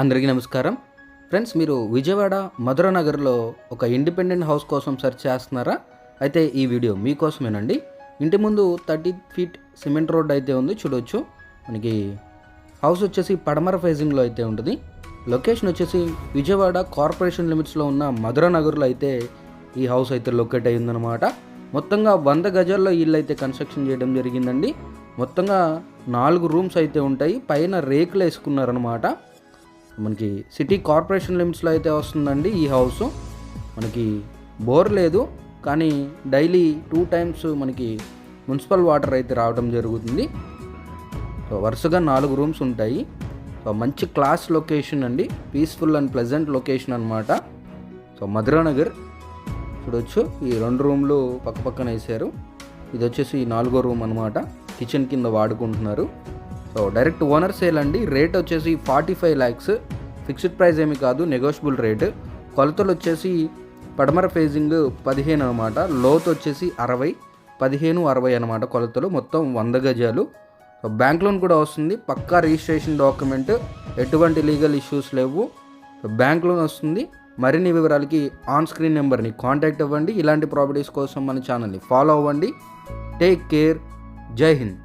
అందరికీ నమస్కారం. ఫ్రెండ్స్ మీరు విజయవాడ మధుర నగర్లో ఒక ఇండిపెండెంట్ హౌస్ కోసం సెర్చ్ చేస్తున్నారా? అయితే ఈ వీడియో మీకోసమేనండి. ఇంటి ముందు థర్టీ ఫీట్ సిమెంట్ రోడ్ అయితే ఉంది చూడొచ్చు. మనకి హౌస్ వచ్చేసి పడమర ఫేజింగ్లో అయితే ఉంటుంది. లొకేషన్ వచ్చేసి విజయవాడ కార్పొరేషన్ లిమిట్స్లో ఉన్న మధుర నగర్లో అయితే ఈ హౌస్ అయితే లొకేట్ అయ్యిందనమాట మొత్తంగా వంద గజాల్లో ఇల్లు అయితే కన్స్ట్రక్షన్ చేయడం జరిగిందండి. మొత్తంగా నాలుగు రూమ్స్ అయితే ఉంటాయి. పైన రేకులు వేసుకున్నారనమాట మనకి సిటీ కార్పొరేషన్ లిమిట్స్లో అయితే వస్తుందండి ఈ హౌస్. మనకి బోర్ లేదు కానీ డైలీ టూ టైమ్స్ మనకి మున్సిపల్ వాటర్ అయితే రావడం జరుగుతుంది. సో వరుసగా నాలుగు రూమ్స్ ఉంటాయి. సో మంచి క్లాస్ లొకేషన్ అండి. పీస్ఫుల్ అండ్ ప్లెజెంట్ లొకేషన్ అనమాట సో మధురానగర్ చూడొచ్చు. ఈ రెండు రూమ్లు పక్క పక్కన వేసారు ఇది వచ్చేసి నాలుగో రూమ్ అనమాట కిచెన్ కింద వాడుకుంటున్నారు. సో డైరెక్ట్ ఓనర్ సేల్ అండి. రేట్ వచ్చేసి forty five lakhs. Fixed price ఏమి కాదు నెగోషియబుల్ రేటు. కొలతలు వచ్చేసి పడమర ఫేజింగ్ పదిహేను అనమాట లోత్ వచ్చేసి అరవై పదిహేను అరవై అనమాట కొలతలు. మొత్తం వంద గజాలు. సో బ్యాంక్ లోన్ కూడా వస్తుంది. పక్కా రిజిస్ట్రేషన్ డాక్యుమెంట్. ఎటువంటి లీగల్ ఇష్యూస్ లేవు. సో బ్యాంక్ లోన్ వస్తుంది. మరిన్ని వివరాలకి ఆన్ స్క్రీన్ నెంబర్ని కాంటాక్ట్ అవ్వండి. ఇలాంటి ప్రాపర్టీస్ కోసం మన ఛానల్ని ఫాలో అవ్వండి. Take care. జై హింద్.